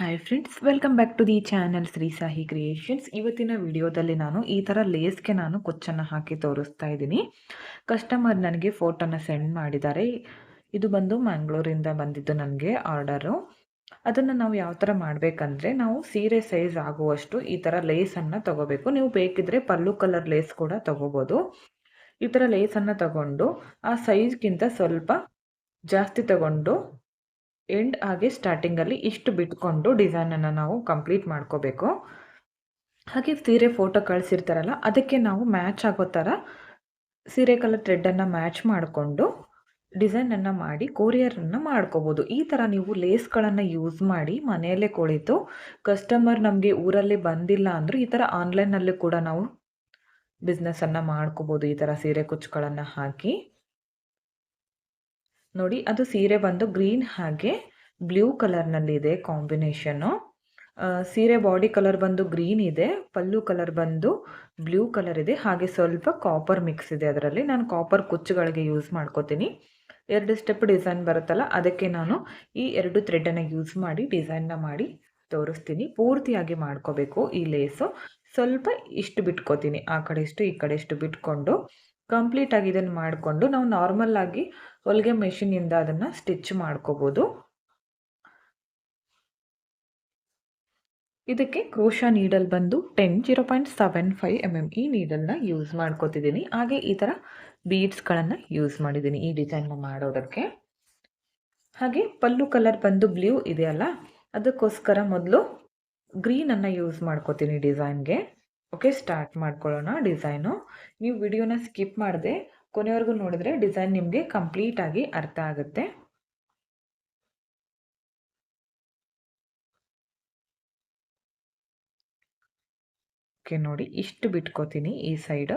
Hi friends welcome back to the channel Shri Sahi creations ಇವತ್ತಿನ ವಿಡಿಯೋದಲ್ಲಿ ನಾನು ಈ ಥರ ಲೇಸ್ಗೆ ನಾನು ಕೊಚ್ಚನ್ನು ಹಾಕಿ ತೋರಿಸ್ತಾ ಇದ್ದೀನಿ. ಕಸ್ಟಮರ್ ನನಗೆ ಫೋಟೋನ ಸೆಂಡ್ ಮಾಡಿದ್ದಾರೆ. ಇದು ಬಂದು ಮ್ಯಾಂಗ್ಳೂರಿಂದ ಬಂದಿದ್ದು ನನಗೆ ಆರ್ಡರು ಅದನ್ನು ನಾವು ಯಾವ ಥರ ಮಾಡಬೇಕಂದ್ರೆ ನಾವು ಸೀರೆ ಸೈಜ್ ಆಗುವಷ್ಟು ಈ ಥರ ಲೇಸನ್ನು ತಗೋಬೇಕು. ನೀವು ಬೇಕಿದ್ರೆ ಪಲ್ಲು ಕಲರ್ ಲೇಸ್ ಕೂಡ ತಗೋಬೋದು. ಈ ಥರ ಲೇಸನ್ನು ತಗೊಂಡು, ಆ ಸೈಜ್ಗಿಂತ ಸ್ವಲ್ಪ ಜಾಸ್ತಿ ತಗೊಂಡು ಎಂಡ್ ಆಗಿ ಸ್ಟಾರ್ಟಿಂಗಲ್ಲಿ ಇಷ್ಟು ಬಿಟ್ಕೊಂಡು ಡಿಸೈನನ್ನು ನಾವು ಕಂಪ್ಲೀಟ್ ಮಾಡ್ಕೋಬೇಕು. ಹಾಗೆ ಸೀರೆ ಫೋಟೋ ಕಳಿಸಿರ್ತಾರಲ್ಲ, ಅದಕ್ಕೆ ನಾವು ಮ್ಯಾಚ್ ಆಗೋ ಥರ ಸೀರೆ ಕಲರ್ ಥ್ರೆಡ್ಡನ್ನು ಮ್ಯಾಚ್ ಮಾಡಿಕೊಂಡು ಡಿಸೈನನ್ನು ಮಾಡಿ ಕೊರಿಯರನ್ನು ಮಾಡ್ಕೋಬೋದು. ಈ ಥರ ನೀವು ಲೇಸ್ಗಳನ್ನು ಯೂಸ್ ಮಾಡಿ ಮನೆಯಲ್ಲೇ ಕುಳಿತು ಕಸ್ಟಮರ್ ನಮಗೆ ಊರಲ್ಲಿ ಬಂದಿಲ್ಲ ಅಂದರೂ ಈ ಥರ ಆನ್ಲೈನಲ್ಲಿ ಕೂಡ ನಾವು ಬಿಸ್ನೆಸ್ಸನ್ನು ಮಾಡ್ಕೋಬೋದು. ಈ ಥರ ಸೀರೆ ಕುಚ್ಚುಗಳನ್ನು ಹಾಕಿ. ನೋಡಿ, ಅದು ಸೀರೆ ಬಂದು ಗ್ರೀನ್ ಹಾಗೆ ಬ್ಲೂ ಕಲರ್ನಲ್ಲಿ ಇದೆ ಕಾಂಬಿನೇಷನ್ನು. ಸೀರೆ ಬಾಡಿ ಕಲರ್ ಬಂದು ಗ್ರೀನ್ ಇದೆ, ಪಲ್ಲು ಕಲರ್ ಬಂದು ಬ್ಲೂ ಕಲರ್ ಇದೆ, ಹಾಗೆ ಸ್ವಲ್ಪ ಕಾಪರ್ ಮಿಕ್ಸ್ ಇದೆ ಅದರಲ್ಲಿ. ನಾನು ಕಾಪರ್ ಕುಚ್ಚುಗಳಿಗೆ ಯೂಸ್ ಮಾಡ್ಕೋತೀನಿ. ಎರಡು ಸ್ಟೆಪ್ ಡಿಸೈನ್ ಬರುತ್ತಲ್ಲ, ಅದಕ್ಕೆ ನಾನು ಈ ಎರಡು ಥ್ರೆಡನ್ನು ಯೂಸ್ ಮಾಡಿ ಡಿಸೈನ್ನ ಮಾಡಿ ತೋರಿಸ್ತೀನಿ. ಪೂರ್ತಿಯಾಗಿ ಮಾಡ್ಕೋಬೇಕು ಈ ಲೇಸು ಸ್ವಲ್ಪ ಇಷ್ಟು ಬಿಟ್ಕೋತೀನಿ, ಆ ಕಡೆ ಇಷ್ಟು, ಈ ಕಡೆ ಇಷ್ಟು ಬಿಟ್ಕೊಂಡು. ಕಂಪ್ಲೀಟಾಗಿ ಇದನ್ನು ಮಾಡಿಕೊಂಡು ನಾವು ನಾರ್ಮಲ್ಲಾಗಿ ಹೊಲಿಗೆ ಮೆಷಿನಿಂದ ಅದನ್ನು ಸ್ಟಿಚ್ ಮಾಡ್ಕೋಬೋದು. ಇದಕ್ಕೆ ಕ್ರೋಶ ನೀಡಲ್ ಬಂದು ten zero point seven five M M ಈ ನೀಡಲ್ನ ಯೂಸ್ ಮಾಡ್ಕೋತಿದ್ದೀನಿ. ಹಾಗೆ ಈ ಥರ ಬೀಡ್ಸ್ಗಳನ್ನು ಯೂಸ್ ಮಾಡಿದ್ದೀನಿ ಈ ಡಿಸೈನ್ನ ಮಾಡೋದಕ್ಕೆ. ಹಾಗೆ ಪಲ್ಲು ಕಲರ್ ಬಂದು ಬ್ಲೂ ಇದೆಯಲ್ಲ ಅದಕ್ಕೋಸ್ಕರ ಮೊದಲು ಗ್ರೀನನ್ನು ಯೂಸ್ ಮಾಡ್ಕೋತೀನಿ ಡಿಸೈನ್ಗೆ ಓಕೆ, ಸ್ಟಾರ್ಟ್ ಮಾಡ್ಕೊಳ್ಳೋಣ ಡಿಸೈನು. ನೀವು ವಿಡಿಯೋನ ಸ್ಕಿಪ್ ಮಾಡಿದೆ ಕೊನೆವರೆಗೂ ನೋಡಿದ್ರೆ ಡಿಸೈನ್ ನಿಮಗೆ ಕಂಪ್ಲೀಟಾಗಿ ಅರ್ಥ ಆಗುತ್ತೆ. ಓಕೆ, ನೋಡಿ ಇಷ್ಟು ಬಿಟ್ಕೋತೀನಿ ಈ ಸೈಡು.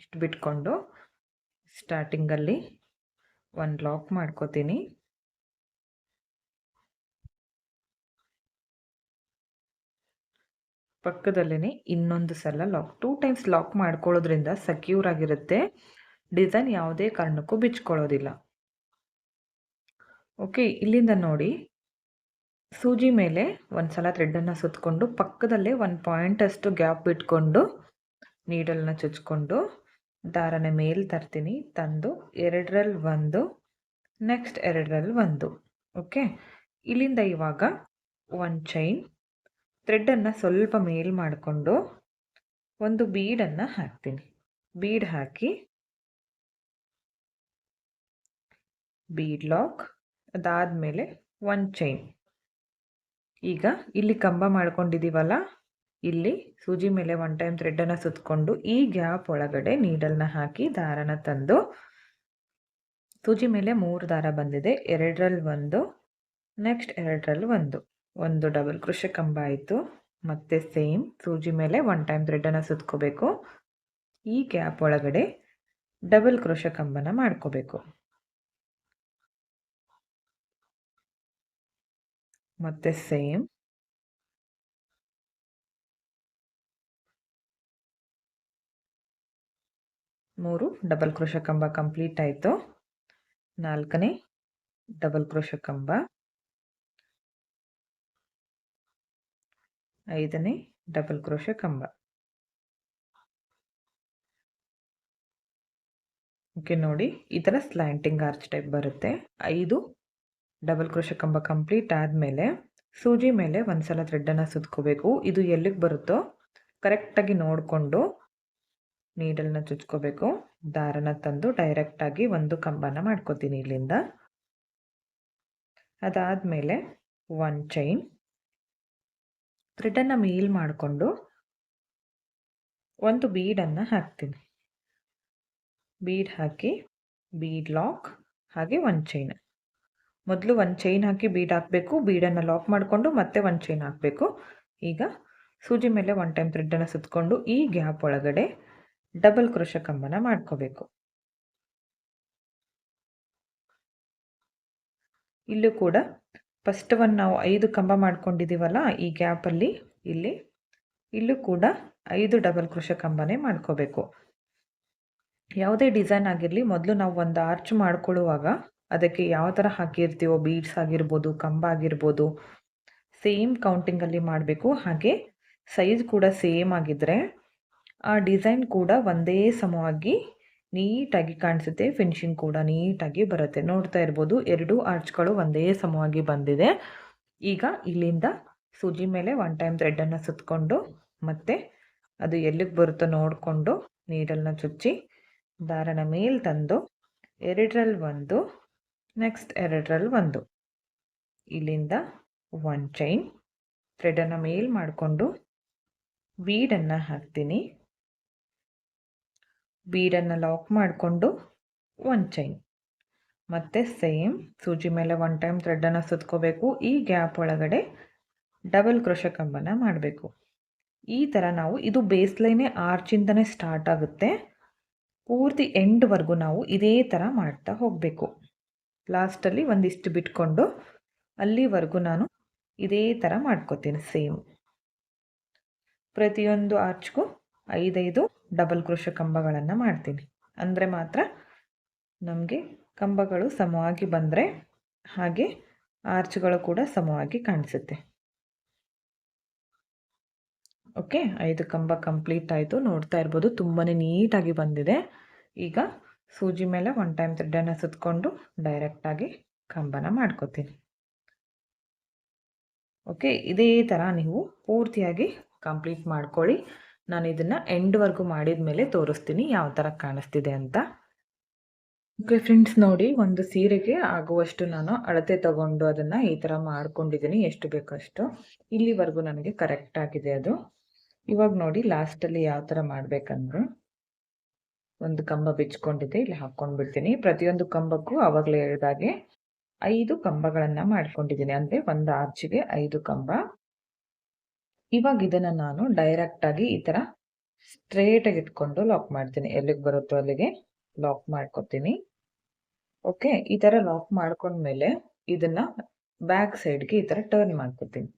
ಇಷ್ಟು ಬಿಟ್ಕೊಂಡು ಸ್ಟಾರ್ಟಿಂಗಲ್ಲಿ ಒಂದು ಲಾಕ್ ಮಾಡ್ಕೋತೀನಿ. ಪಕ್ಕದಲ್ಲೇ ಇನ್ನೊಂದು ಸಲ ಲಾಕ್ ಟೂ ಟೈಮ್ಸ್ ಲಾಕ್ ಮಾಡ್ಕೊಳ್ಳೋದ್ರಿಂದ ಸೆಕ್ಯೂರ್ ಆಗಿರುತ್ತೆ. ಡಿಸೈನ್ ಯಾವುದೇ ಕಾರಣಕ್ಕೂ ಬಿಚ್ಕೊಳ್ಳೋದಿಲ್ಲ. ಓಕೆ ಇಲ್ಲಿಂದ ನೋಡಿ. ಸೂಜಿ ಮೇಲೆ ಒಂದು ಸಲ ಥ್ರೆಡ್ಡನ್ನು ಸುತ್ತಕೊಂಡು ಪಕ್ಕದಲ್ಲೇ ಒಂದು ಪಾಯಿಂಟಷ್ಟು ಗ್ಯಾಪ್ ಬಿಟ್ಕೊಂಡು ನೀಡಲ್ನ ಚುಚ್ಕೊಂಡು ದಾರನ ಮೇಲೆ ತರ್ತೀನಿ, ತಂದು ಎರಡರಲ್ಲಿ ಒಂದು ನೆಕ್ಸ್ಟ್ ಎರಡರಲ್ಲಿ ಒಂದು. ಓಕೆ ಇಲ್ಲಿಂದ ಇವಾಗ ಒಂದು ಚೈನ್ ಥ್ರೆಡ್ಡನ್ನು ಸ್ವಲ್ಪ ಮೇಲ್ ಮಾಡಿಕೊಂಡು ಒಂದು ಬೀಡನ್ನು ಹಾಕ್ತೀನಿ. ಬೀಡ್ ಹಾಕಿ ಬೀಡ್ ಲಾಕ್ ಅದಾದಮೇಲೆ ಒನ್ ಚೈನ್. ಈಗ ಇಲ್ಲಿ ಕಂಬ ಮಾಡ್ಕೊಂಡಿದ್ದೀವಲ್ಲ ಇಲ್ಲಿ ಸೂಜಿ ಮೇಲೆ ಒನ್ ಟೈಮ್ ಥ್ರೆಡ್ಡನ್ನು ಸುತ್ತಕೊಂಡು ಈ ಗ್ಯಾಪ್ ಒಳಗಡೆ ನೀಡಲ್ನ ಹಾಕಿ ದಾರನ ತಂದು, ಸೂಜಿ ಮೇಲೆ ಮೂರು ದಾರ ಬಂದಿದೆ ಎರಡರಲ್ಲಿ ಒಂದು, ನೆಕ್ಸ್ಟ್ ಎರಡರಲ್ಲಿ ಒಂದು. ಒಂದು ಡಬಲ್ ಕೃಷಿ ಕಂಬ ಆಯಿತು. ಮತ್ತೆ ಸೇಮ್ ಸೂಜಿ ಮೇಲೆ ಒನ್ ಟೈಮ್ ಥ್ರೆಡನ್ನು ಸುತ್ಕೋಬೇಕು. ಈ ಗ್ಯಾಪ್ ಒಳಗಡೆ ಡಬಲ್ ಕ್ರೋಶ ಕಂಬನ ಮಾಡ್ಕೋಬೇಕು. ಮತ್ತೆ ಸೇಮ್ ಮೂರು ಡಬಲ್ ಕ್ರೋಶ ಕಂಬ ಕಂಪ್ಲೀಟ್ ಆಯಿತು. ನಾಲ್ಕನೇ ಡಬಲ್ ಕ್ರೋಶ ಕಂಬ. ಐದನೇ ಡಬಲ್ ಕ್ರೋಶ ಕಂಬ. ಓಕೆ ನೋಡಿ, ಈ ಥರ ಸ್ಲ್ಯಾಂಟಿಂಗ್ ಆರ್ಚ್ ಟೈಪ್ ಬರುತ್ತೆ. ಐದು ಡಬಲ್ ಕ್ರೋಶ ಕಂಬ ಕಂಪ್ಲೀಟ್ ಆದಮೇಲೆ ಸೂಜಿ ಮೇಲೆ ಒಂದು ಸಲ ಥ್ರೆಡ್ಡನ್ನು ಸುತ್ಕೋಬೇಕು. ಇದು ಎಲ್ಲಿಗೆ ಬರುತ್ತೋ ಕರೆಕ್ಟಾಗಿ ನೋಡಿಕೊಂಡು ನೀಡಲ್ನ ಚುಚ್ಕೋಬೇಕು. ದಾರನ ತಂದು ಡೈರೆಕ್ಟಾಗಿ ಒಂದು ಕಂಬನ ಮಾಡ್ಕೋತೀನಿ ಇಲ್ಲಿಂದ. ಅದಾದಮೇಲೆ ಒನ್ ಚೈನ್ ಥ್ರೆಡನ್ನು ಮೇಲ್ ಮಾಡಿಕೊಂಡು ಒಂದು ಬೀಡನ್ನು ಹಾಕ್ತೀನಿ. ಬೀಡ್ ಹಾಕಿ, ಬೀಡ್ ಲಾಕ್, ಹಾಗೆ ಒಂದು ಚೈನ್. ಮೊದಲು ಒಂದು ಚೈನ್ ಹಾಕಿ ಬೀಡ್ ಹಾಕಬೇಕು, ಬೀಡನ್ನು ಲಾಕ್ ಮಾಡಿಕೊಂಡು ಮತ್ತೆ ಒಂದು ಚೈನ್ ಹಾಕಬೇಕು. ಈಗ ಸೂಜಿ ಮೇಲೆ ಒನ್ ಟೈಮ್ ಥ್ರೆಡ್ಡನ್ನು ಸುತ್ತಕೊಂಡು ಈ ಗ್ಯಾಪ್ ಒಳಗಡೆ ಡಬಲ್ ಕ್ರೋಶ ಕಂಬನ ಮಾಡ್ಕೋಬೇಕು. ಇಲ್ಲೂ ಕೂಡ ಫಸ್ಟ್ ಒನ್ ನಾವು ಐದು ಕಂಬ ಮಾಡ್ಕೊಂಡಿದ್ದೀವಲ್ಲ ಈ ಗ್ಯಾಪಲ್ಲಿ ಇಲ್ಲಿ. ಇಲ್ಲೂ ಕೂಡ ಐದು ಡಬಲ್ ಕೃಷ ಕಂಬನೇ ಮಾಡ್ಕೋಬೇಕು. ಯಾವುದೇ ಡಿಸೈನ್ ಆಗಿರಲಿ, ಮೊದಲು ನಾವು ಒಂದು ಆರ್ಚ್ ಮಾಡ್ಕೊಳ್ಳುವಾಗ ಅದಕ್ಕೆ ಯಾವ ಥರ ಹಾಕಿರ್ತೀವೋ, ಬೀಡ್ಸ್ ಆಗಿರ್ಬೋದು, ಕಂಬ ಆಗಿರ್ಬೋದು, ಸೇಮ್ ಕೌಂಟಿಂಗಲ್ಲಿ ಮಾಡಬೇಕು. ಹಾಗೆ ಸೈಜ್ ಕೂಡ ಸೇಮ್ ಆಗಿದ್ದರೆ ಆ ಡಿಸೈನ್ ಕೂಡ ಒಂದೇ ಸಮವಾಗಿ ನೀಟಾಗಿ ಕಾಣಿಸುತ್ತೆ ಫಿನಿಶಿಂಗ್ ಕೂಡ ನೀಟಾಗಿ ಬರುತ್ತೆ. ನೋಡ್ತಾ ಇರ್ಬೋದು, ಎರಡು ಆರ್ಚ್ಗಳು ಒಂದೇ ಸಮವಾಗಿ ಬಂದಿದೆ. ಈಗ ಇಲ್ಲಿಂದ ಸೂಜಿ ಮೇಲೆ ಒನ್ ಟೈಮ್ ಥ್ರೆಡ್ಡನ್ನು ಸುತ್ತಕೊಂಡು ಮತ್ತೆ ಅದು ಎಲ್ಲಿಗೆ ಬರುತ್ತೋ ನೋಡಿಕೊಂಡು ನೀಡಲ್ನ ಚುಚ್ಚಿ, ದಾರನ ಮೇಲೆ ತಂದು ಎರಡರಲ್ಲಿ ಒಂದು ನೆಕ್ಸ್ಟ್ ಎರಡರಲ್ಲಿ ಒಂದು. ಇಲ್ಲಿಂದ ಒನ್ ಚೈನ್ ಥ್ರೆಡನ್ನು ಮೇಲ್ ಮಾಡಿಕೊಂಡು ವೀಡನ್ನು ಹಾಕ್ತೀನಿ. ಬೀಡನ್ನು ಲಾಕ್ ಮಾಡಿಕೊಂಡು ಒನ್ ಚೈನ್. ಮತ್ತು ಸೇಮ್ ಸೂಜಿ ಮೇಲೆ ಒನ್ ಟೈಮ್ ಥ್ರೆಡ್ಡನ್ನು ಸುತ್ಕೋಬೇಕು. ಈ ಗ್ಯಾಪ್ ಒಳಗಡೆ ಡಬಲ್ ಕ್ರೋಶ ಕಂಬನ ಮಾಡಬೇಕು. ಈ ಥರ ನಾವು ಇದು ಬೇಸ್ ಲೈನೇ ಆರ್ಚಿಂದನೇ ಸ್ಟಾರ್ಟ್ ಆಗುತ್ತೆ. ಪೂರ್ತಿ ಎಂಡ್ವರೆಗೂ ನಾವು ಇದೇ ಥರ ಮಾಡ್ತಾ ಹೋಗಬೇಕು. ಲಾಸ್ಟಲ್ಲಿ ಒಂದಿಷ್ಟು ಬಿಟ್ಕೊಂಡು ಅಲ್ಲಿವರೆಗೂ ನಾನು ಇದೇ ಥರ ಮಾಡ್ಕೋತೀನಿ, ಸೇಮ್. ಪ್ರತಿಯೊಂದು ಆರ್ಚ್ಗೂ ಐದೈದು ಡಬಲ್ ಕ್ರೋಶ ಕಂಬಗಳನ್ನು ಮಾಡ್ತೀನಿ ಅಂದರೆ ಮಾತ್ರ ನಮಗೆ ಕಂಬಗಳು ಸಮವಾಗಿ ಬಂದರೆ ಹಾಗೆ ಆರ್ಚ್ಗಳು ಕೂಡ ಸಮವಾಗಿ ಕಾಣಿಸುತ್ತೆ. ಓಕೆ ಐದು ಕಂಬ ಕಂಪ್ಲೀಟ್ ಆಯಿತು. ನೋಡ್ತಾ ಇರ್ಬೋದು ತುಂಬಾ ನೀಟಾಗಿ ಬಂದಿದೆ. ಈಗ ಸೂಜಿ ಮೇಲೆ ಒನ್ ಟೈಮ್ ತ್ರೆಡ್ಡನ್ನು ಸುತ್ತಕೊಂಡು ಡೈರೆಕ್ಟಾಗಿ ಕಂಬನ ಮಾಡ್ಕೋತೀನಿ ಓಕೆ ಇದೇ ಥರ ನೀವು ಪೂರ್ತಿಯಾಗಿ ಕಂಪ್ಲೀಟ್ ಮಾಡ್ಕೊಳ್ಳಿ. ನಾನು ಇದನ್ನು ಎಂಡ್ವರೆಗೂ ಮಾಡಿದ ಮೇಲೆ ತೋರಿಸ್ತೀನಿ ಯಾವ ಥರ ಕಾಣಿಸ್ತಿದೆ ಅಂತ. ಓಕೆ ಫ್ರೆಂಡ್ಸ್ ನೋಡಿ ಒಂದು ಸೀರೆಗೆ ಆಗುವಷ್ಟು ನಾನು ಅಳತೆ ತಗೊಂಡು ಅದನ್ನು ಈ ಥರ ಮಾಡ್ಕೊಂಡಿದ್ದೀನಿ ಎಷ್ಟು ಬೇಕಷ್ಟು. ಇಲ್ಲಿವರೆಗೂ ನನಗೆ ಕರೆಕ್ಟ್ ಆಗಿದೆ ಅದು. ಇವಾಗ ನೋಡಿ ಲಾಸ್ಟಲ್ಲಿ ಯಾವ ಥರ ಮಾಡಬೇಕಂದ್ರೆ. ಒಂದು ಕಂಬ ಬಿಚ್ಕೊಂಡಿದ್ದೆ, ಇಲ್ಲಿ ಹಾಕ್ಕೊಂಡು ಬಿಡ್ತೀನಿ ಪ್ರತಿಯೊಂದು ಕಂಬಕ್ಕೂ ಅವಾಗಲೇ ಹೇಳಿದಾಗೆ ಐದು ಕಂಬಗಳನ್ನು ಮಾಡ್ಕೊಂಡಿದ್ದೀನಿ ಅಂದರೆ ಒಂದು ಆರ್ಚಿಗೆ ಐದು ಕಂಬ. ಇವಾಗ ಇದನ್ನು ನಾನು ಡೈರೆಕ್ಟಾಗಿ ಈ ಥರ ಸ್ಟ್ರೇಟಾಗಿ ಇಟ್ಕೊಂಡು ಲಾಕ್ ಮಾಡ್ತೀನಿ. ಎಲ್ಲಿಗೆ ಬರುತ್ತೋ ಅಲ್ಲಿಗೆ ಲಾಕ್ ಮಾಡ್ಕೊತೀನಿ. ಓಕೆ ಈ ಥರ ಲಾಕ್ ಮಾಡ್ಕೊಂಡ್ಮೇಲೆ ಇದನ್ನು ಬ್ಯಾಕ್ ಸೈಡ್ಗೆ ಈ ಥರ ಟರ್ನ್ ಮಾಡ್ಕೋತೀನಿ.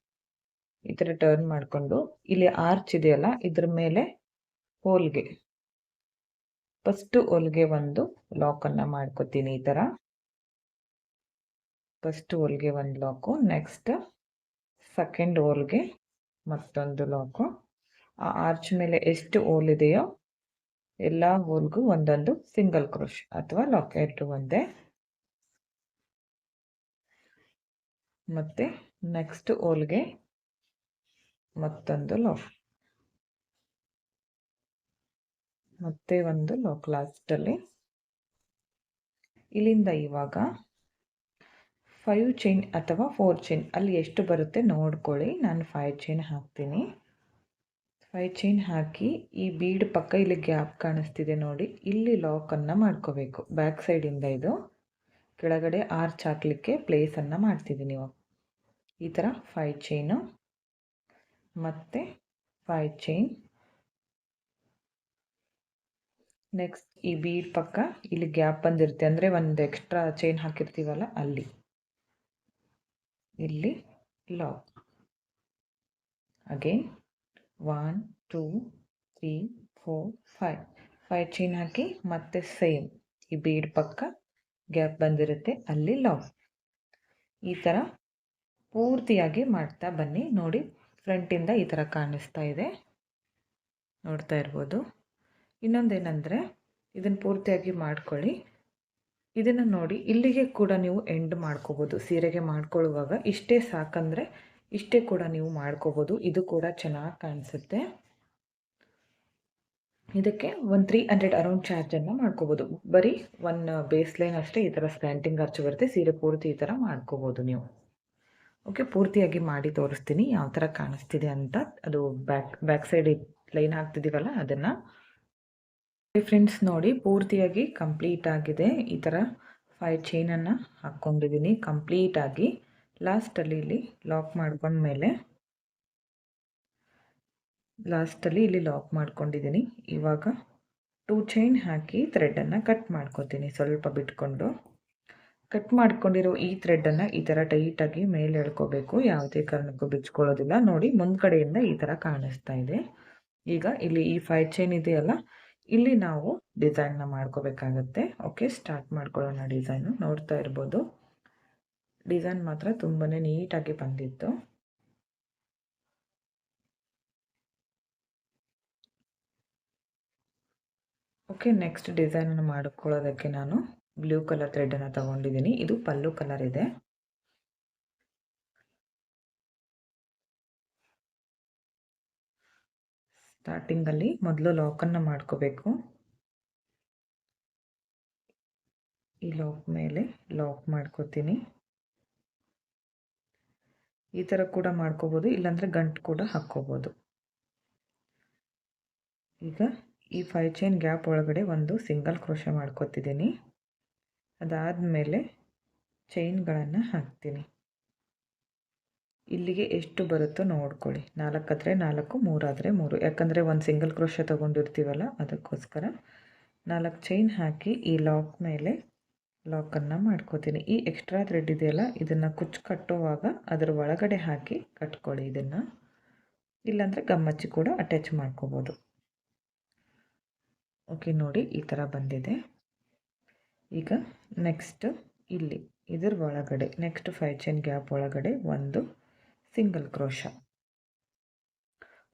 ಈ ಥರ ಟರ್ನ್ ಮಾಡಿಕೊಂಡು ಇಲ್ಲಿ ಆರ್ಚ್ ಇದೆಯಲ್ಲ, ಇದ್ರ ಮೇಲೆ ಹೋಲ್ಗೆ. ಫಸ್ಟು ಹೊಲ್ಗೆ ಒಂದು ಲಾಕನ್ನು ಮಾಡ್ಕೊತೀನಿ ಈ ಥರ ಫಸ್ಟ್ ಹೋಲ್ಗೆ ಒಂದು ಲಾಕು ನೆಕ್ಸ್ಟ್ ಸೆಕೆಂಡ್ ಹೋಲ್ಗೆ ಮತ್ತೊಂದು ಲಾಕು ಆ ಆರ್ಚ್ ಮೇಲೆ ಎಷ್ಟು ಹೋಲ್ ಇದೆಯೋ ಎಲ್ಲ ಹೋಲ್ಗೂ ಒಂದೊಂದು ಸಿಂಗಲ್ ಕ್ರೋಶ್ ಅಥವಾ ಲಾಕ್ ಎರಡು ಒಂದೇ. ಮತ್ತೆ ನೆಕ್ಸ್ಟ್ ಹೋಲ್ಗೆ ಮತ್ತೊಂದು ಲಾಕ್ ಮತ್ತೆ ಒಂದು ಲಾಕ್ ಲಾಸ್ಟಲ್ಲಿ ಇಲ್ಲಿಂದ ಇವಾಗ ಫೈವ್ ಚೈನ್ ಅಥವಾ ಫೋರ್ ಚೈನ್ ಅಲ್ಲಿ ಎಷ್ಟು ಬರುತ್ತೆ ನೋಡ್ಕೊಳ್ಳಿ. ನಾನು ಫೈವ್ ಚೈನ್ ಹಾಕ್ತೀನಿ. ಫೈವ್ ಚೈನ್ ಹಾಕಿ ಈ ಬೀಡ್ ಪಕ್ಕ ಇಲ್ಲಿ ಗ್ಯಾಪ್ ಕಾಣಿಸ್ತಿದೆ ನೋಡಿ. ಇಲ್ಲಿ ಲಾಕನ್ನು ಮಾಡ್ಕೋಬೇಕು. ಬ್ಯಾಕ್ ಸೈಡಿಂದ ಇದು ಕೆಳಗಡೆ ಆರ್ಚ್ ಹಾಕಲಿಕ್ಕೆ ಪ್ಲೇಸನ್ನು ಮಾಡ್ತಿದ್ದೀನಿ ನೀವು. ಈ ಥರ ಫೈವ್ ಚೈನು ಮತ್ತು ಫೈವ್ ಚೈನ್ ನೆಕ್ಸ್ಟ್ ಈ ಬೀಡ್ ಪಕ್ಕ ಇಲ್ಲಿ ಗ್ಯಾಪ್ ಬಂದಿರುತ್ತೆ. ಅಂದರೆ ಒಂದು ಎಕ್ಸ್ಟ್ರಾ ಚೈನ್ ಹಾಕಿರ್ತೀವಲ್ಲ ಅಲ್ಲಿ. ಇಲ್ಲಿ lock again one two three four five five chain ಹಾಕಿ ಮತ್ತೆ ಸೇಮ್ ಈ ಬೀಡ್ ಪಕ್ಕ ಗ್ಯಾಪ್ ಬಂದಿರುತ್ತೆ, ಅಲ್ಲಿ ಲಾಕ್ ಈ ಥರ ಪೂರ್ತಿಯಾಗಿ ಮಾಡ್ತಾ ಬನ್ನಿ. ನೋಡಿ ಫ್ರಂಟಿಂದ ಈ ಥರ ಕಾಣಿಸ್ತಾ ಇದೆ. ನೋಡ್ತಾ ಇರ್ಬೋದು. ಇನ್ನೊಂದೇನೆಂದರೆ ಇದನ್ನು ಪೂರ್ತಿಯಾಗಿ ಮಾಡ್ಕೊಳ್ಳಿ. ಇದನ್ನು ನೋಡಿ ಇಲ್ಲಿಗೆ ಕೂಡ ನೀವು ಎಂಡ್ ಮಾಡ್ಕೋಬೋದು. ಸೀರೆಗೆ ಮಾಡ್ಕೊಳ್ಳುವಾಗ ಇಷ್ಟೇ ಸಾಕಂದರೆ ಇಷ್ಟೇ ಕೂಡ ನೀವು ಮಾಡ್ಕೋಬೋದು. ಇದು ಕೂಡ ಚೆನ್ನಾಗಿ ಕಾಣಿಸುತ್ತೆ. ಇದಕ್ಕೆ ಒಂದು ತ್ರೀ ಹಂಡ್ರೆಡ್ ಅರೌಂಡ್ ಚಾರ್ಜನ್ನು ಮಾಡ್ಕೋಬೋದು. ಬರೀ ಒನ್ ಬೇಸ್ ಲೈನ್ ಅಷ್ಟೇ ಈ ಥರ ಸ್ಕ್ಯಾಂಟಿಂಗ್ ಖರ್ಚು ಬರುತ್ತೆ. ಸೀರೆ ಪೂರ್ತಿ ಈ ಥರ ಮಾಡ್ಕೋಬೋದು ನೀವು. ಓಕೆ ಪೂರ್ತಿಯಾಗಿ ಮಾಡಿ ತೋರಿಸ್ತೀನಿ. ಯಾವ ಥರ ಕಾಣಿಸ್ತಿದೆ ಅಂತ. ಅದು ಬ್ಯಾಕ್ ಬ್ಯಾಕ್ ಸೈಡ್ ಲೈನ್ ಹಾಕ್ತಿದ್ದೀವಲ್ಲ ಅದನ್ನು ಫ್ರೆಂಡ್ಸ್ ನೋಡಿ ಪೂರ್ತಿಯಾಗಿ ಕಂಪ್ಲೀಟ್ ಆಗಿದೆ ಈ ಥರ ಫೈವ್ ಚೈನನ್ನು ಹಾಕ್ಕೊಂಡಿದ್ದೀನಿ ಕಂಪ್ಲೀಟಾಗಿ ಲಾಸ್ಟಲ್ಲಿ ಇಲ್ಲಿ ಲಾಕ್ ಮಾಡ್ಕೊಂಡ್ಮೇಲೆ ಲಾಸ್ಟಲ್ಲಿ ಇಲ್ಲಿ ಲಾಕ್ ಮಾಡ್ಕೊಂಡಿದ್ದೀನಿ ಇವಾಗ ಟೂ ಚೈನ್ ಹಾಕಿ ಥ್ರೆಡ್ಡನ್ನು ಕಟ್ ಮಾಡ್ಕೊತೀನಿ ಸ್ವಲ್ಪ ಬಿಟ್ಕೊಂಡು. ಕಟ್ ಮಾಡ್ಕೊಂಡಿರೋ ಈ ಥ್ರೆಡ್ಡನ್ನು ಈ ಥರ ಟೈಟಾಗಿ ಮೇಲೆ ಎಳ್ಕೋಬೇಕು. ಯಾವುದೇ ಕಾರಣಕ್ಕೂ ಬಿಚ್ಕೊಳ್ಳೋದಿಲ್ಲ. ನೋಡಿ ಮುಂದ್ಗಡೆಯಿಂದ ಈ ಥರ ಕಾಣಿಸ್ತಾ ಇದೆ. ಈಗ ಇಲ್ಲಿ ಈ ಫೈವ್ ಚೈನ್ ಇದೆಯಲ್ಲ ಇಲ್ಲಿ ನಾವು ಡಿಸೈನ್ನ ಮಾಡ್ಕೋಬೇಕಾಗತ್ತೆ. ಓಕೆ ಸ್ಟಾರ್ಟ್ ಮಾಡ್ಕೊಳ್ಳೋಣ ಡಿಸೈನು ನೋಡ್ತಾ ಇರ್ಬೋದು. ಡಿಸೈನ್ ಮಾತ್ರ ತುಂಬಾ ನೀಟಾಗಿ ಬಂದಿತ್ತು. ಓಕೆ ನೆಕ್ಸ್ಟ್ ಡಿಸೈನನ್ನು ಮಾಡ್ಕೊಳ್ಳೋದಕ್ಕೆ ನಾನು ಬ್ಲೂ ಕಲರ್ ಥ್ರೆಡನ್ನು ತಗೊಂಡಿದ್ದೀನಿ. ಇದು ಪಲ್ಲು ಕಲರ್ ಇದೆ. ಸ್ಟಾರ್ಟಿಂಗಲ್ಲಿ ಮೊದಲು ಲಾಕನ್ನು ಮಾಡ್ಕೋಬೇಕು. ಈ ಲಾಕ್ ಮೇಲೆ ಲಾಕ್ ಮಾಡ್ಕೋತೀನಿ. ಈ ಥರ ಕೂಡ ಮಾಡ್ಕೋಬೋದು, ಇಲ್ಲಾಂದರೆ ಗಂಟು ಕೂಡ ಹಾಕ್ಕೋಬೋದು. ಈಗ ಈ ಫೈ ಚೈನ್ ಗ್ಯಾಪ್ ಒಳಗಡೆ ಒಂದು ಸಿಂಗಲ್ ಕ್ರೋಶ ಮಾಡ್ಕೋತಿದ್ದೀನಿ. ಅದಾದಮೇಲೆ ಚೈನ್ಗಳನ್ನು ಹಾಕ್ತೀನಿ. ಇಲ್ಲಿಗೆ ಎಷ್ಟು ಬರುತ್ತೋ ನೋಡ್ಕೊಳ್ಳಿ. ನಾಲ್ಕಾದರೆ ನಾಲ್ಕು ಮೂರಾದರೆ ಮೂರು. ಯಾಕಂದರೆ ಒಂದು ಸಿಂಗಲ್ ಕ್ರೋಶ ತೊಗೊಂಡಿರ್ತೀವಲ್ಲ, ಅದಕ್ಕೋಸ್ಕರ ನಾಲ್ಕು ಚೈನ್ ಹಾಕಿ ಈ ಲಾಕ್ ಮೇಲೆ ಲಾಕನ್ನು ಮಾಡ್ಕೋತೀನಿ. ಈ ಎಕ್ಸ್ಟ್ರಾ ಥ್ರೆಡ್ ಇದೆಯಲ್ಲ, ಇದನ್ನು ಕುಚ್ಚು ಕಟ್ಟುವಾಗ ಅದರ ಒಳಗಡೆ ಹಾಕಿ ಕಟ್ಕೊಳ್ಳಿ ಇದನ್ನು. ಇಲ್ಲಾಂದರೆ ಗಮ್ಮಚ್ಚಿ ಕೂಡ ಅಟ್ಯಾಚ್ ಮಾಡ್ಕೋಬೋದು. ಓಕೆ, ನೋಡಿ ಈ ಥರ ಬಂದಿದೆ. ಈಗ ನೆಕ್ಸ್ಟ್ ಇಲ್ಲಿ, ಇದರ ಒಳಗಡೆ, ನೆಕ್ಸ್ಟ್ ಫೈವ್ ಚೈನ್ ಗ್ಯಾಪ್ ಒಳಗಡೆ ಒಂದು ಸಿಂಗಲ್ ಕ್ರೋಶ.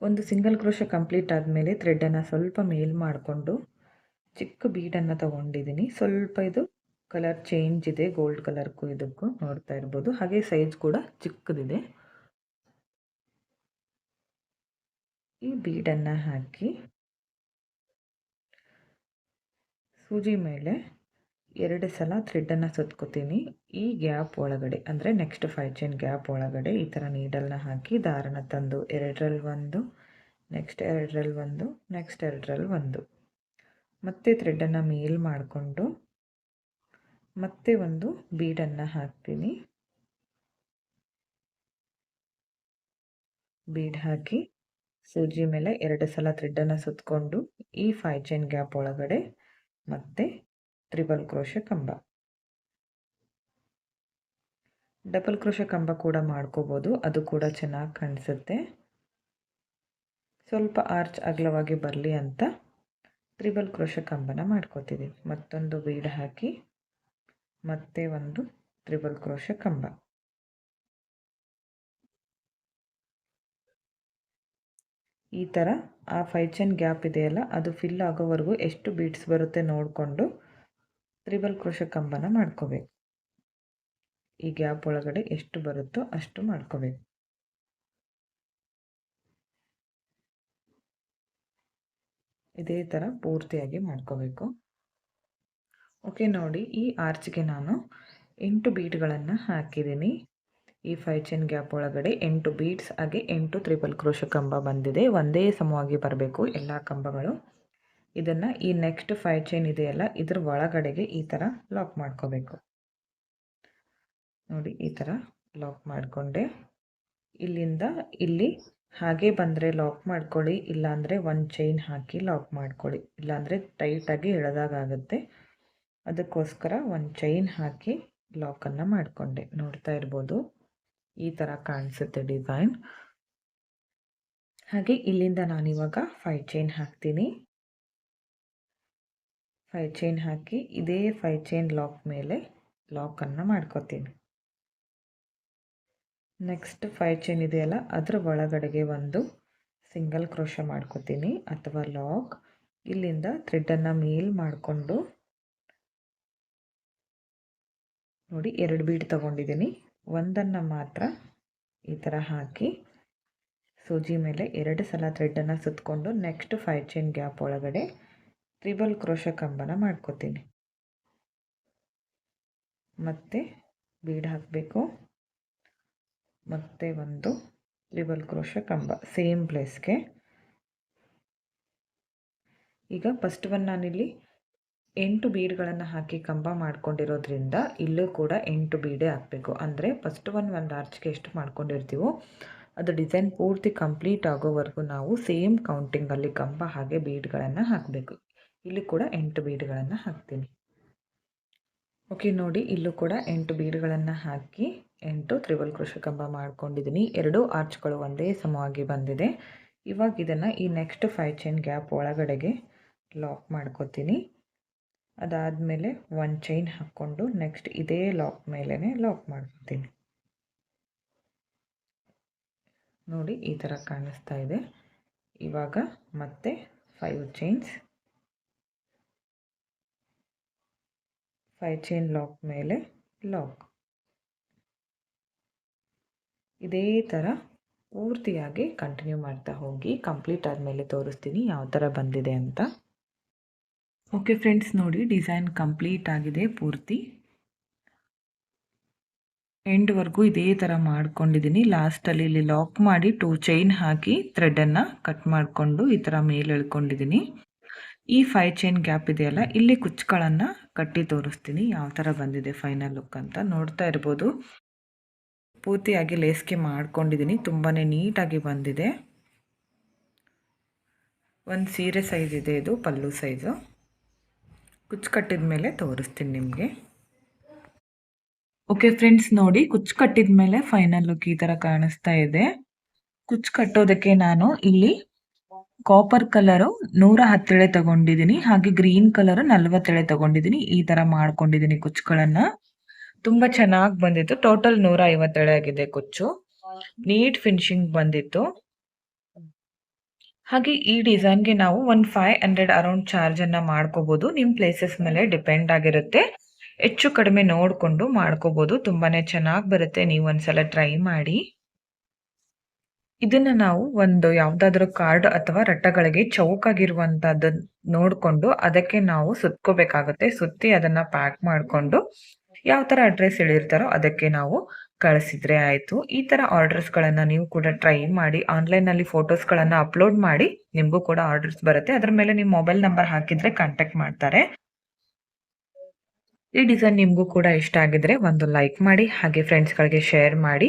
ಒಂದು ಸಿಂಗಲ್ ಕ್ರೋಶ ಕಂಪ್ಲೀಟ್ ಆದಮೇಲೆ ಥ್ರೆಡ್ಡನ್ನು ಸ್ವಲ್ಪ ಮೇಲ್ ಮಾಡಿಕೊಂಡು ಚಿಕ್ಕ ಬೀಡನ್ನು ತಗೊಂಡಿದ್ದೀನಿ ಸ್ವಲ್ಪ ಇದು ಕಲರ್ ಚೇಂಜ್ ಇದೆ, ಗೋಲ್ಡ್ ಕಲರ್ಗೂ ಇದಕ್ಕೂ ನೋಡ್ತಾ ಇರ್ಬೋದು. ಹಾಗೆ ಸೈಜ್ ಕೂಡ ಚಿಕ್ಕದಿದೆ. ಈ ಬೀಡನ್ನು ಹಾಕಿ ಸೂಜಿ ಮೇಲೆ ಎರಡು ಸಲ ಥ್ರೆಡ್ಡನ್ನು ಸುತ್ಕೋತೀನಿ. ಈ ಗ್ಯಾಪ್ ಒಳಗಡೆ, ಅಂದರೆ ನೆಕ್ಸ್ಟ್ ಫೈವ್ ಚೈನ್ ಗ್ಯಾಪ್ ಒಳಗಡೆ ಈ ಥರ ನೀಡಲ್ನ ಹಾಕಿ ದಾರನ ತಂದು ಎರಡರಲ್ಲಿ ಒಂದು ನೆಕ್ಸ್ಟ್ ಎರಡರಲ್ಲಿ ಒಂದು ನೆಕ್ಸ್ಟ್ ಎರಡರಲ್ಲಿ ಒಂದು. ಮತ್ತೆ ಥ್ರೆಡ್ಡನ್ನು ಮೇಲ್ ಮಾಡಿಕೊಂಡು, ಮತ್ತೆ ಒಂದು ಬೀಡನ್ನು ಹಾಕ್ತೀನಿ. ಬೀಡ್ ಹಾಕಿ ಸೂಜಿ ಮೇಲೆ ಎರಡು ಸಲ ಥ್ರೆಡ್ಡನ್ನು ಸುತ್ತಕೊಂಡು ಈ ಫೈವ್ ಚೈನ್ ಗ್ಯಾಪ್ ಒಳಗಡೆ ಮತ್ತೆ ತ್ರಿಬಲ್ ಕ್ರೋಶ ಕಂಬ. ಡಬಲ್ ಕ್ರೋಶ ಕಂಬ ಕೂಡ ಮಾಡ್ಕೋಬೋದು. ಅದು ಕೂಡ ಚೆನ್ನಾಗಿ ಕಾಣಿಸುತ್ತೆ. ಸ್ವಲ್ಪ ಆರ್ಚ್ ಅಗಲವಾಗಿ ಬರಲಿ ಅಂತ ತ್ರಿಬಲ್ ಕ್ರೋಶ ಕಂಬನ ಮಾಡ್ಕೋತಿದ್ದೀವಿ ಮತ್ತೊಂದು ಬೀಡ್ ಹಾಕಿ ಮತ್ತೆ ಒಂದು ತ್ರಿಬಲ್ ಕ್ರೋಶ ಕಂಬ. ಈ ಥರ ಆ ಫೈ ಚೈನ್ ಗ್ಯಾಪ್ ಇದೆಯಲ್ಲ, ಅದು ಫಿಲ್ ಆಗೋವರೆಗೂ ಎಷ್ಟು ಬೀಟ್ಸ್ ಬರುತ್ತೆ ನೋಡಿಕೊಂಡು ತ್ರಿಬಲ್ ಕ್ರೋಶ ಕಂಬನ ಮಾಡ್ಕೋಬೇಕು. ಈ ಗ್ಯಾಪ್ ಒಳಗಡೆ ಎಷ್ಟು ಬರುತ್ತೋ ಅಷ್ಟು ಮಾಡ್ಕೋಬೇಕು. ಇದೇ ಥರ ಪೂರ್ತಿಯಾಗಿ ಮಾಡ್ಕೋಬೇಕು. ಓಕೆ, ನೋಡಿ ಈ ಆರ್ಚ್ಗೆ ನಾನು ಎಂಟು ಬೀಟ್ಗಳನ್ನು ಹಾಕಿದ್ದೀನಿ. ಈ ಫೈವ್ ಚೈನ್ ಗ್ಯಾಪ್ ಒಳಗಡೆ ಎಂಟು ಬೀಟ್ಸ್ ಹಾಗೆ ಎಂಟು ತ್ರಿಬಲ್ ಕ್ರೋಶ ಕಂಬ ಬಂದಿದೆ. ಒಂದೇ ಸಮವಾಗಿ ಬರಬೇಕು ಎಲ್ಲ ಕಂಬಗಳು. ಇದನ್ನು ಈ ನೆಕ್ಸ್ಟ್ ಫೈವ್ ಚೈನ್ ಇದೆಯಲ್ಲ, ಇದ್ರ ಒಳಗಡೆಗೆ ಈ ಥರ ಲಾಕ್ ಮಾಡ್ಕೋಬೇಕು. ನೋಡಿ, ಈ ಥರ ಲಾಕ್ ಮಾಡಿಕೊಂಡೆ. ಇಲ್ಲಿಂದ ಇಲ್ಲಿ ಹಾಗೆ ಬಂದರೆ ಲಾಕ್ ಮಾಡ್ಕೊಳ್ಳಿ, ಇಲ್ಲಾಂದರೆ ಒಂದು ಚೈನ್ ಹಾಕಿ ಲಾಕ್ ಮಾಡ್ಕೊಳ್ಳಿ. ಇಲ್ಲಾಂದರೆ ಟೈಟಾಗಿ ಎಳೆದಾಗುತ್ತೆ ಅದಕ್ಕೋಸ್ಕರ ಒಂದು ಚೈನ್ ಹಾಕಿ ಲಾಕನ್ನು ಮಾಡಿಕೊಂಡೆ. ನೋಡ್ತಾ ಇರ್ಬೋದು, ಈ ಥರ ಕಾಣಿಸುತ್ತೆ ಡಿಸೈನ್ ಹಾಗೆ ಇಲ್ಲಿಂದ ನಾನಿವಾಗ ಫೈ ಚೈನ್ ಹಾಕ್ತೀನಿ. ಫೈ ಚೈನ್ ಹಾಕಿ ಇದೇ ಫೈ ಚೈನ್ ಲಾಕ್ ಮೇಲೆ ಲಾಕನ್ನು ಮಾಡ್ಕೋತೀನಿ. ನೆಕ್ಸ್ಟ್ ಫೈ ಚೈನ್ ಇದೆಯಲ್ಲ ಅದರ ಒಳಗಡೆಗೆ ಒಂದು ಸಿಂಗಲ್ ಕ್ರೋಶ ಮಾಡ್ಕೋತೀನಿ ಅಥವಾ ಲಾಕ್ ಇಲ್ಲಿಂದ ಥ್ರೆಡ್ಡನ್ನು ಮೇಲ್ ಮಾಡಿಕೊಂಡು ನೋಡಿ ಎರಡು ಬೀಡ್ ತಗೊಂಡಿದ್ದೀನಿ. ಒಂದನ್ನು ಮಾತ್ರ ಈ ಥರ ಹಾಕಿ ಸೂಜಿ ಮೇಲೆ ಎರಡು ಸಲ ಥ್ರೆಡ್ಡನ್ನು ಸುತ್ತಕೊಂಡು ನೆಕ್ಸ್ಟ್ ಫೈ ಚೈನ್ ಗ್ಯಾಪ್ ಒಳಗಡೆ ತ್ರಿಬಲ್ ಕ್ರೋಶ ಕಂಬನ ಮಾಡ್ಕೋತೀನಿ. ಮತ್ತೆ ಬೀಡ್ ಹಾಕಬೇಕು. ಮತ್ತೆ ಒಂದು ತ್ರಿಬಲ್ ಕ್ರೋಶ ಕಂಬ ಸೇಮ್ ಪ್ಲೇಸ್ಗೆ. ಈಗ ಫಸ್ಟ್ ಒನ್ ನಾನಿಲ್ಲಿ ಎಂಟು ಬೀಡ್ಗಳನ್ನು ಹಾಕಿ ಕಂಬ ಮಾಡ್ಕೊಂಡಿರೋದ್ರಿಂದ ಇಲ್ಲೂ ಕೂಡ ಎಂಟು ಬೀಡೇ ಹಾಕಬೇಕು. ಅಂದರೆ ಫಸ್ಟ್ ಒನ್ ಒಂದು ಆರ್ಚ್ಗೆ ಎಷ್ಟು ಮಾಡ್ಕೊಂಡಿರ್ತೀವೋ ಅದು ಡಿಸೈನ್ ಪೂರ್ತಿ ಕಂಪ್ಲೀಟ್ ಆಗೋವರೆಗೂ ನಾವು ಸೇಮ್ ಕೌಂಟಿಂಗಲ್ಲಿ ಕಂಬ ಹಾಗೆ ಬೀಡ್ಗಳನ್ನು ಹಾಕಬೇಕು. ಇಲ್ಲಿ ಕೂಡ ಎಂಟು ಬೀಡ್ಗಳನ್ನು ಹಾಕ್ತೀನಿ. ಓಕೆ ನೋಡಿ, ಇಲ್ಲೂ ಕೂಡ ಎಂಟು ಬೀಡ್ಗಳನ್ನು ಹಾಕಿ, ಎಂಟು ತ್ರಿಬಲ್ ಕೃಷ ಕಂಬ ಮಾಡ್ಕೊಂಡಿದ್ದೀನಿ ಎರಡೂ ಆರ್ಚ್ಗಳು ಒಂದೇ ಸಮವಾಗಿ ಬಂದಿದೆ. ಇವಾಗ ಇದನ್ನು ಈ ನೆಕ್ಸ್ಟ್ ಫೈವ್ ಚೈನ್ ಗ್ಯಾಪ್ ಒಳಗಡೆಗೆ ಲಾಕ್ ಮಾಡ್ಕೋತೀನಿ. ಅದಾದಮೇಲೆ ಒನ್ ಚೈನ್ ಹಾಕ್ಕೊಂಡು ನೆಕ್ಸ್ಟ್ ಇದೇ ಲಾಕ್ ಮೇಲೇ ಲಾಕ್ ಮಾಡ್ಕೊತೀನಿ. ನೋಡಿ, ಈ ಥರ ಕಾಣಿಸ್ತಾ ಇದೆ. ಇವಾಗ ಮತ್ತೆ five chains five chain lock ಮೇಲೆ ಲಾಕ್. ಇದೇ ಥರ ಪೂರ್ತಿಯಾಗಿ ಕಂಟಿನ್ಯೂ ಮಾಡ್ತಾ ಹೋಗಿ ಕಂಪ್ಲೀಟ್ ಆದಮೇಲೆ ತೋರಿಸ್ತೀನಿ ಯಾವ ಥರ ಬಂದಿದೆ ಅಂತ. ಓಕೆ ಫ್ರೆಂಡ್ಸ್ ನೋಡಿ ಡಿಸೈನ್ ಕಂಪ್ಲೀಟ್ ಆಗಿದೆ ಪೂರ್ತಿ. ಎಂಡ್ವರೆಗೂ ಇದೇ ಥರ ಮಾಡ್ಕೊಂಡಿದ್ದೀನಿ. ಲಾಸ್ಟಲ್ಲಿ ಇಲ್ಲಿ ಲಾಕ್ ಮಾಡಿ ಟೂ ಚೈನ್ ಹಾಕಿ ಥ್ರೆಡನ್ನು ಕಟ್ ಮಾಡಿಕೊಂಡು ಈ ಥರ ಮೇಲೆ ಎಳ್ಕೊಂಡಿದ್ದೀನಿ. ಈ ಫೈವ್ ಚೈನ್ ಗ್ಯಾಪ್ ಇದೆಯಲ್ಲ, ಇಲ್ಲಿ ಕುಚ್ಚುಗಳನ್ನು ಕಟ್ಟಿ ತೋರಿಸ್ತೀನಿ. ಯಾವ ಥರ ಬಂದಿದೆ ಫೈನಲ್ ಲುಕ್ ಅಂತ ನೋಡ್ತಾ ಇರ್ಬೋದು. ಪೂರ್ತಿಯಾಗಿ ಲೇಸ್ಗೆ ಮಾಡ್ಕೊಂಡಿದ್ದೀನಿ ತುಂಬಾ ನೀಟಾಗಿ ಬಂದಿದೆ. ಒಂದು ಸೀರೆ ಸೈಜ್ ಇದೆ ಇದು, ಪಲ್ಲು ಸೈಜು ಕುಚ್ಚು ಕಟ್ಟಿದ ಮೇಲೆ ತೋರಿಸ್ತೀನಿ ನಿಮಗೆ. ಓಕೆ ಫ್ರೆಂಡ್ಸ್ ನೋಡಿ ಕುಚ್ಚು ಕಟ್ಟಿದ ಮೇಲೆ ಫೈನಲ್ ಲುಕ್ ಈ ಥರ ಕಾಣಿಸ್ತಾ ಇದೆ. ಕುಚ್ಚು ಕಟ್ಟೋದಕ್ಕೆ ನಾನು ಇಲ್ಲಿ ಕಾಪರ್ ಕಲರು ನೂರ ಹತ್ತೆಳೆ ತಗೊಂಡಿದ್ದೀನಿ ಹಾಗೆ ಗ್ರೀನ್ ಕಲರ್ ನಲ್ವತ್ತೆಳೆ ತಗೊಂಡಿದ್ದೀನಿ ಈ ತರ ಮಾಡ್ಕೊಂಡಿದ್ದೀನಿ ಕುಚ್ಚುಗಳನ್ನ. ತುಂಬಾ ಚೆನ್ನಾಗಿ ಬಂದಿತ್ತು ಟೋಟಲ್ ನೂರ ಐವತ್ತೆಳೆ ಆಗಿದೆ ಕುಚ್ಚು. ನೀಟ್ ಫಿನಿಶಿಂಗ್ ಬಂದಿತ್ತು. ಹಾಗೆ ಈ ಡಿಸೈನ್ಗೆ ನಾವು ಒಂದು ಫೈವ್ ಹಂಡ್ರೆಡ್ ಅರೌಂಡ್ ಚಾರ್ಜ್ ಅನ್ನ ಮಾಡ್ಕೋಬಹುದು ನಿಮ್ ಪ್ಲೇಸಸ್ ಮೇಲೆ ಡಿಪೆಂಡ್ ಆಗಿರುತ್ತೆ. ಹೆಚ್ಚು ಕಡಿಮೆ ನೋಡಿಕೊಂಡು ಮಾಡ್ಕೋಬಹುದು ತುಂಬಾನೇ ಚೆನ್ನಾಗಿ ಬರುತ್ತೆ, ನೀವು ಒಂದ್ಸಲ ಟ್ರೈ ಮಾಡಿ. ಇದನ್ನ ನಾವು ಒಂದು ಯಾವ್ದಾದ್ರು ಕಾರ್ಡ್ ಅಥವಾ ರಟ್ಟಗಳಿಗೆ ಚೌಕಾಗಿರುವಂತದ್ದು ನೋಡ್ಕೊಂಡು ಅದಕ್ಕೆ ನಾವು ಸುತ್ಕೋಬೇಕಾಗುತ್ತೆ. ಸುತ್ತಿ ಅದನ್ನ ಪ್ಯಾಕ್ ಮಾಡಿಕೊಂಡು ಯಾವ ತರ ಅಡ್ರೆಸ್ ಹೇಳಿರ್ತಾರೋ ಅದಕ್ಕೆ ನಾವು ಕಳಿಸಿದ್ರೆ ಆಯ್ತು. ಈ ತರ ಆರ್ಡರ್ಸ್ ಗಳನ್ನ ನೀವು ಕೂಡ ಟ್ರೈ ಮಾಡಿ ಆನ್ಲೈನ್ನಲ್ಲಿ ಫೋಟೋಸ್ ಗಳನ್ನ ಅಪ್ಲೋಡ್ ಮಾಡಿ ನಿಮಗೂ ಕೂಡ ಆರ್ಡರ್ಸ್ ಬರುತ್ತೆ. ಅದ್ರ ಮೇಲೆ ನಿಮ್ ಮೊಬೈಲ್ ನಂಬರ್ ಹಾಕಿದ್ರೆ ಕಾಂಟ್ಯಾಕ್ಟ್ ಮಾಡ್ತಾರೆ. ಈ ಡಿಸೈನ್ ನಿಮಗೂ ಕೂಡ ಇಷ್ಟ ಆಗಿದ್ರೆ ಒಂದು ಲೈಕ್ ಮಾಡಿ, ಹಾಗೆ ಫ್ರೆಂಡ್ಸ್ಗಳಿಗೆ ಶೇರ್ ಮಾಡಿ.